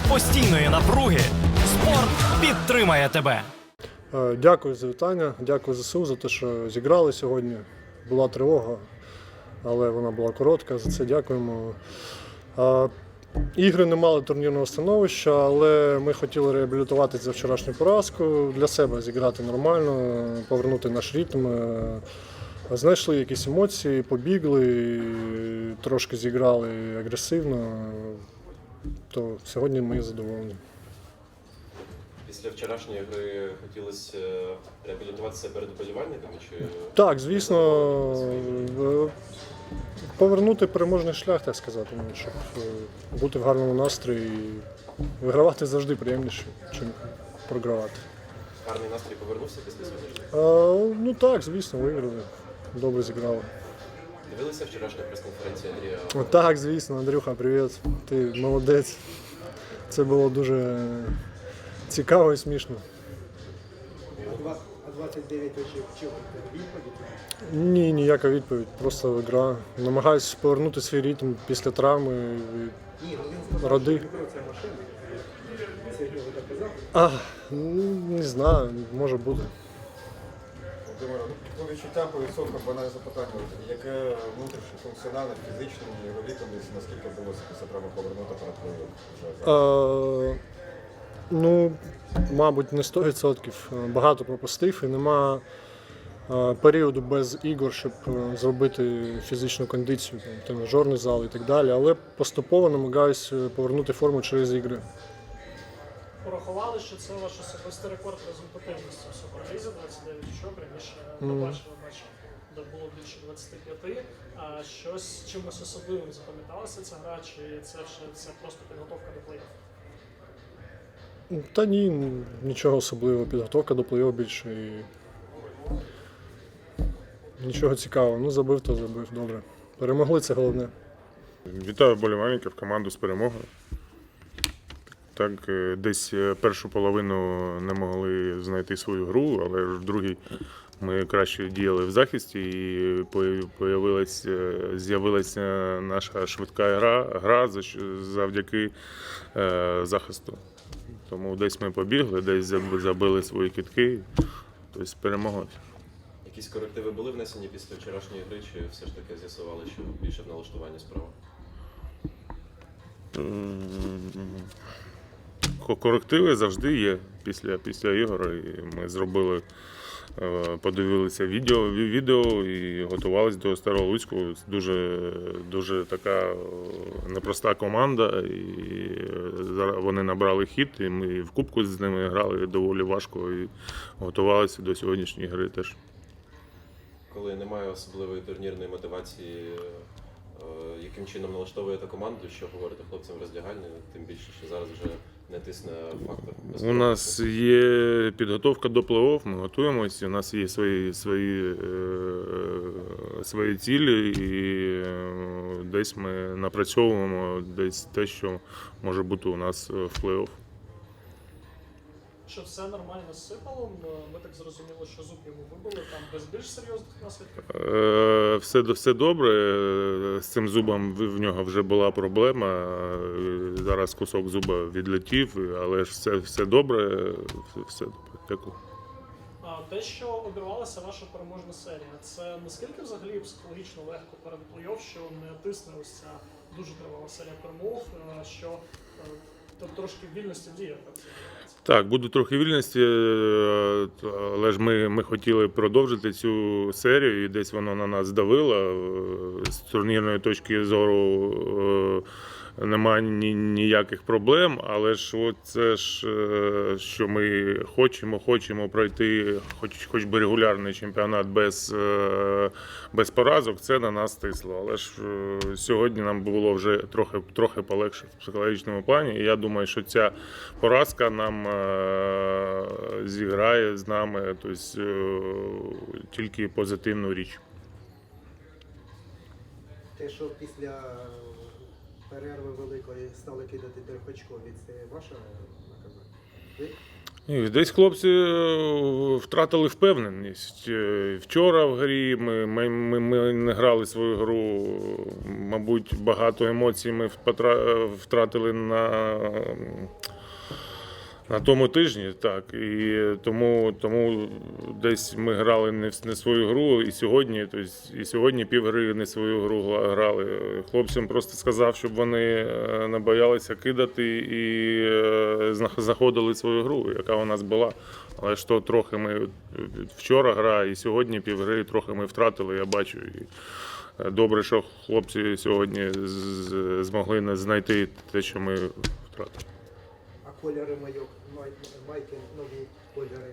серед постійної напруги спорт підтримає тебе. Е, Дякую за вітання, дякую ЗСУ за те, що зіграли сьогодні. Була тривога, але вона була коротка. За це дякуємо. Е, Ігри не мали турнірного становища, але ми хотіли реабілітуватися за вчорашню поразку, для себе зіграти нормально, повернути наш ритм. Е, Знайшли якісь емоції, побігли, трошки зіграли агресивно. То сьогодні ми задоволені. Після вчорашньої гри хотілося е, реабілітуватися перед вболівальниками? Чи Так, звісно, е, повернути переможний шлях, так сказати, ну, щоб е, бути в гарному настрої. і Вигравати завжди приємніше, ніж програвати. гарний настрій повернувся після сьогоднішнього? Е, Ну так, звісно, виграли. Добре зіграли. Дивилися вчорашню прес-конференцію Андрія? О, Так, звісно, Андрюха, привіт. Ти молодець. Це було дуже цікаво і смішно. А 29 очів очікуєте відповідь? Ні, ніяка відповідь, просто гра. Намагаюсь повернути свій ритм після травми. і Ні, Роди. А, не знаю, може бути. Володимире, ну, по відчуттям по відсоткам банальне запитання. Яке внутрішнє функціональне, фізичне його відомість, наскільки вдалося після травми повернути перед вже? Е, ну, мабуть, не 100%. Багато пропустив і нема е, періоду без ігор, щоб е, зробити фізичну кондицію, там, тренажерний зал і так далі. Але поступово намагаюся повернути форму через ігри. Порахували, що це ваш особистий рекорд результативності в Суперлізі 29 очок. Раніше Мгм. побачили матч, де було більше 25. А щось чимось особливим запам'яталася ця гра, чи це вже це просто підготовка до плей-офф? Та ні, нічого особливого. Підготовка до плей-офф більше. І... Нічого цікавого. Ну, забив, то забив. Добре. Перемогли, це головне. Вітаю болівальників, команду з перемогою. Так, е, десь е, першу половину не могли знайти свою гру, але ж в другій ми краще діяли в захисті і появилась, е, з'явилася наша швидка гра, гра завдяки е, захисту. Тому десь ми побігли, десь забили свої кітки, тобто перемогли. Якісь корективи були внесені після вчорашньої гри, чи все ж таки з'ясували, що більше в налаштуванні справа? Ко- Корективи завжди є після, після ігор. І ми зробили, е, подивилися відео, відео і готувалися до Старого Луцьку. Дуже, дуже така е, непроста команда. І е, вони набрали хід, і ми в кубку з ними грали доволі важко і готувалися до сьогоднішньої гри теж. Коли немає особливої турнірної мотивації, яким чином налаштовуєте команду, що говорите хлопцям роздягальні, тим більше, що зараз вже не фактор фактор. У нас є підготовка до плей-офф, ми готуємося. У нас є свої, свої, е, свої цілі, і е, десь ми напрацьовуємо десь те, що може бути у нас в плей-офф. Що все нормально з сипалом? Ми так зрозуміли, що зуб йому вибили там без більш серйозних наслідків. Е, Все, все добре. З цим зубом в нього вже була проблема. Е, Зараз кусок зуба відлетів, але ж все, все добре. Все добре. Дякую. А те, що обірвалася ваша переможна серія, це наскільки взагалі психологічно легко перед плей-офф, що не тисне ось ця дуже тривала серія перемог, е, що е, трошки вільності діє. так. Так, буде трохи вільності, е, але ж ми, ми хотіли продовжити цю серію, і десь воно на нас давило. Е, З турнірної точки зору е, немає ні, ніяких проблем, але ж от це ж, е, що ми хочемо, хочемо пройти хоч, хоч би регулярний чемпіонат без, е, без поразок, це на нас тисло. Але ж е, сьогодні нам було вже трохи, трохи полегше в психологічному плані. І я думаю, що ця поразка нам зіграє з нами тобто, тільки позитивну річ. Те, що після перерви великої стали кидати трьохочкові, це ваша наказання? Ні, десь хлопці е, втратили впевненість. Е, Вчора в грі ми, ми, ми, ми не грали свою гру. Мабуть, багато емоцій ми втратили на, на тому тижні. Так. І тому, тому десь ми грали не, не свою гру. І сьогодні, тобто, і сьогодні півгри не свою гру грали. Хлопцям просто сказав, щоб вони е, не боялися кидати і е, знаходили свою гру, яка у нас була. Але то трохи ми вчора гра, і сьогодні півгри трохи ми втратили, я бачу. І е, добре, що хлопці сьогодні змогли знайти те, що ми втратили. Кольори майок, май- майки, нові кольори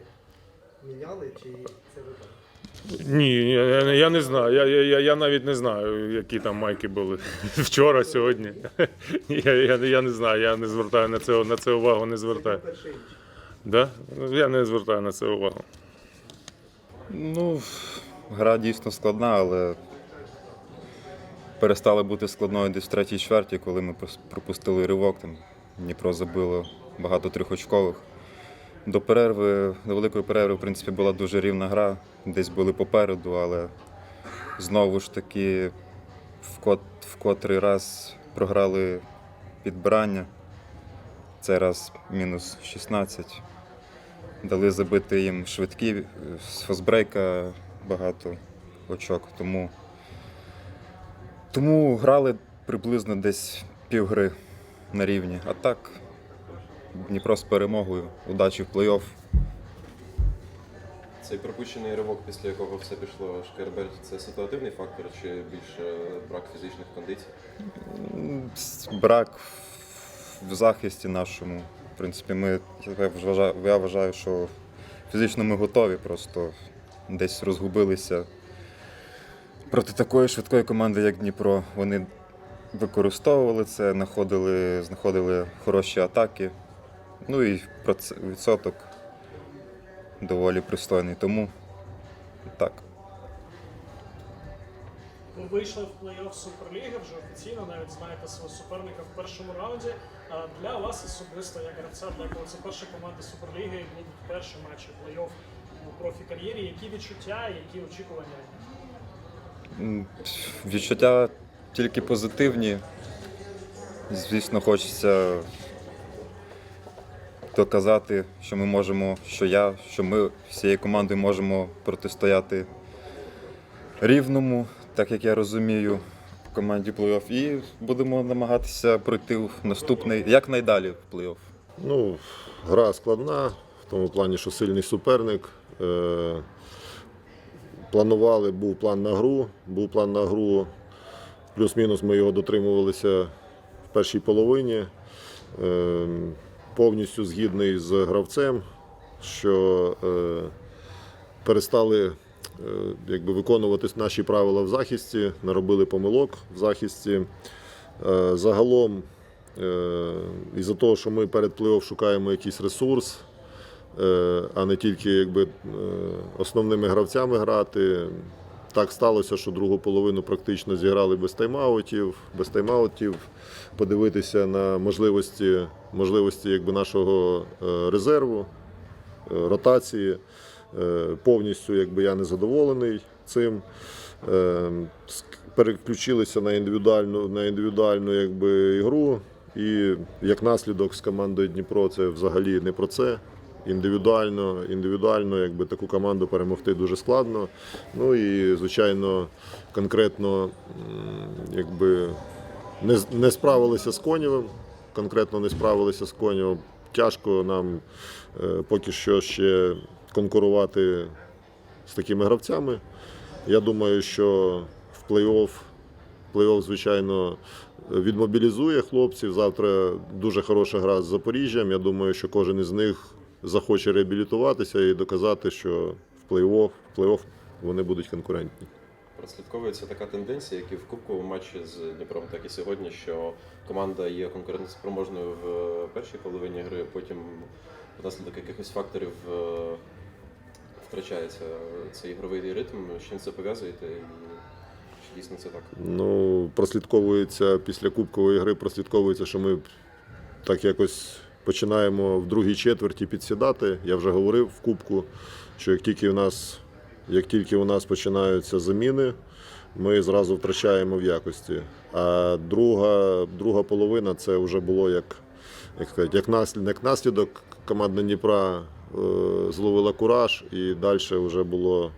міняли чи це ви так? Ні, я, я- я не знаю. Я, я, я, я навіть не знаю, які там майки були вчора, сьогодні. Я, я, я не знаю, я не звертаю на це, на це увагу, не звертаю. Да? Я не звертаю на це увагу. Ну, гра дійсно складна, але перестала бути складною десь в третій чверті, коли ми пропустили ривок. Там Дніпро забило багато трьохочкових. До перерви, до великої перерви, в принципі, була дуже рівна гра. Десь були попереду, але знову ж таки в, кот, в котрий раз програли підбирання. Цей раз мінус 16 дали забити їм швидкі е, з фастбрейка багато очок. Тому, тому грали приблизно десь півгри на рівні. А так, Дніпро з перемогою, удачі в плей-офф. Цей пропущений ривок, після якого все пішло Шкерберт, це ситуативний фактор чи більше брак фізичних кондицій? Брак в захисті нашому. В принципі, ми, я вважаю, я вважаю, що фізично ми готові, просто десь розгубилися. Проти такої швидкої команди, як Дніпро, вони використовували це, знаходили, знаходили хороші атаки. Ну і відсоток доволі пристойний. Тому так. Ви вийшли в плей-офф Суперліги, вже офіційно навіть знаєте свого суперника в першому раунді. А Для вас особисто, як гравця, для кого це перша команда Суперліги, будуть перші матчі плей-офф у профі-кар'єрі. Які відчуття, які очікування? Відчуття тільки позитивні. Звісно, хочеться доказати, що ми можемо, що я, що ми всією командою можемо протистояти рівному, так як я розумію, команді плей-офф. І будемо намагатися пройти в наступний, якнайдалі в плей-офф. Ну, гра складна, в тому плані, що сильний суперник. Е, планували, був план на гру, був план на гру. Плюс-мінус ми його дотримувалися в першій половині. Повністю згідний з гравцем, що е, перестали е, якби, виконувати наші правила в захисті, наробили помилок в захисті. Е, загалом Е, Із-за того, що ми перед плей-офф шукаємо якийсь ресурс, а не тільки якби, основними гравцями грати. Так сталося, що другу половину практично зіграли без тайм-аутів, без тайм-аутів, подивитися на можливості, можливості якби, нашого е, резерву, е, ротації. Е, Повністю якби, я не задоволений цим. Переключилися на індивідуальну, на індивідуальну якби, ігру. І як наслідок з командою Дніпро це взагалі не про це. Індивідуально, індивідуально якби, таку команду перемогти дуже складно. Ну і, звичайно, конкретно якби, не, не справилися з Конєвим. Конкретно не справилися з Конєвим. Тяжко нам е, поки що ще конкурувати з такими гравцями. Я думаю, що в плей-офф, плей-офф, звичайно, відмобілізує хлопців. Завтра дуже хороша гра з Запоріжжям. Я думаю, що кожен із них захоче реабілітуватися і доказати, що в плей-офф, в плей-офф вони будуть конкурентні. Прослідковується така тенденція, як і в кубковому матчі з Дніпром, так і сьогодні, що команда є конкурентоспроможною в першій половині гри, потім внаслідок якихось факторів е, втрачається цей ігровий ритм. З чим це пов'язуєте? Чи дійсно це так? Ну, прослідковується після кубкової гри, прослідковується, що ми так якось починаємо в другій четверті підсідати. Я вже говорив в кубку, що як тільки у нас, як тільки у нас починаються заміни, ми зразу втрачаємо в якості. А друга, друга половина це вже було як, як, сказати, як, наслідок, як наслідок команда Дніпра е, зловила кураж і далі вже було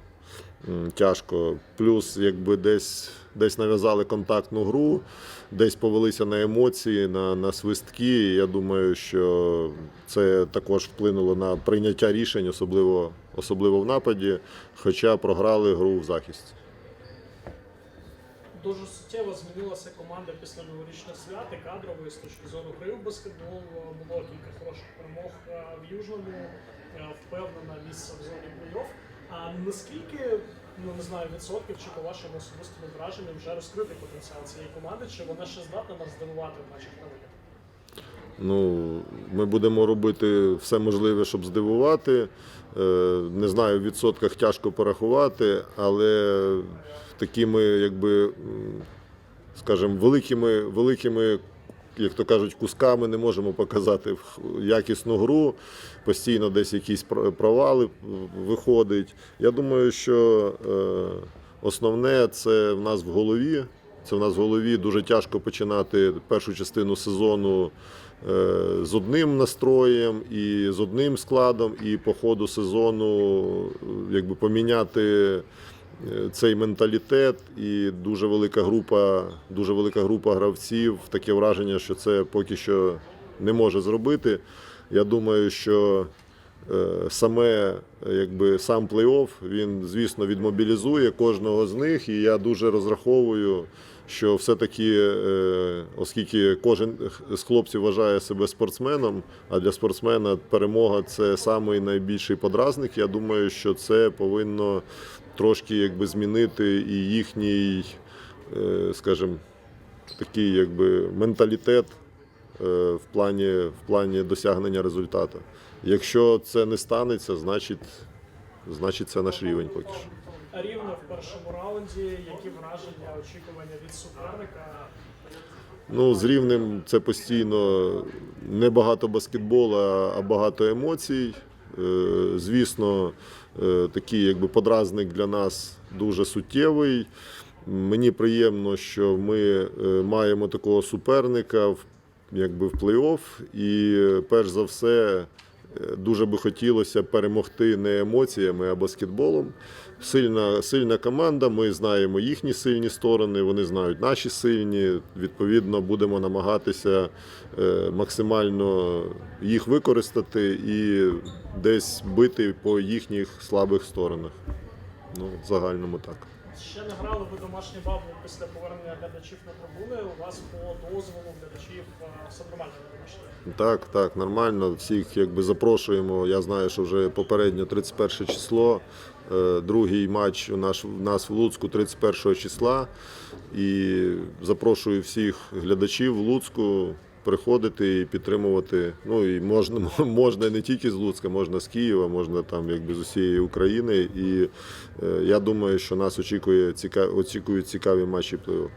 тяжко. Плюс, якби десь, десь нав'язали контактну гру, десь повелися на емоції, на, на свистки. Я думаю, що це також вплинуло на прийняття рішень, особливо, особливо в нападі, хоча програли гру в захисті. Дуже суттєво змінилася команда після новорічних свят кадрової з точки зору гри в баскетбол. Було кілька хороших перемог е, в Южному, е, впевнена місце в зоні плей-офф. А наскільки, ну не знаю, відсотків чи по вашому особистому враженню вже розкритий потенціал цієї команди, чи вона ще здатна нас здивувати в матчах на виліт? Ну, ми будемо робити все можливе, щоб здивувати. Е, Не знаю, в відсотках тяжко порахувати, але такими, якби, скажімо, великими, великими, як то кажуть, кусками не можемо показати якісну гру. Постійно десь якісь провали виходить. Я думаю, що е, основне це в нас в голові. Це в нас в голові дуже тяжко починати першу частину сезону е, з одним настроєм і з одним складом, і по ходу сезону е, якби поміняти цей менталітет. І дуже велика група, дуже велика група гравців. Таке враження, що це поки що не може зробити. Я думаю, що е, саме якби сам плей-офф він, звісно, відмобілізує кожного з них, і я дуже розраховую, що все-таки, е, оскільки кожен з хлопців вважає себе спортсменом, а для спортсмена перемога це самий найбільший подразник. Я думаю, що це повинно трошки якби змінити і їхній, е, скажімо, такий якби менталітет е, в плані, в плані досягнення результату. Якщо це не станеться, значить, значить це наш рівень поки що. Рівно в першому раунді, які враження, очікування від суперника? Ну, з рівнем це постійно не багато баскетболу, а а багато емоцій. Е, Звісно, е, такий якби подразник для нас дуже суттєвий. Мені приємно, що ми е, маємо такого суперника в, якби в плей-офф. І перш за все, дуже би хотілося перемогти не емоціями, а баскетболом. Сильна, сильна команда, ми знаємо їхні сильні сторони, вони знають наші сильні. Відповідно, будемо намагатися е, максимально їх використати і десь бити по їхніх слабих сторонах. Ну, в загальному так. Ще не грали ви домашні бабу після повернення глядачів на трибуни. У вас по дозволу глядачів е, все нормально. Так, так, нормально. Всіх якби запрошуємо. Я знаю, що вже попередньо 31 число. Е, Другий матч у нас, в Луцьку 31 числа. І запрошую всіх глядачів в Луцьку приходити і підтримувати. Ну і можна, можна не тільки з Луцька, можна з Києва, можна там якби з усієї України. І е, я думаю, що нас очікує цікаві, очікують цікаві матчі плей-офф.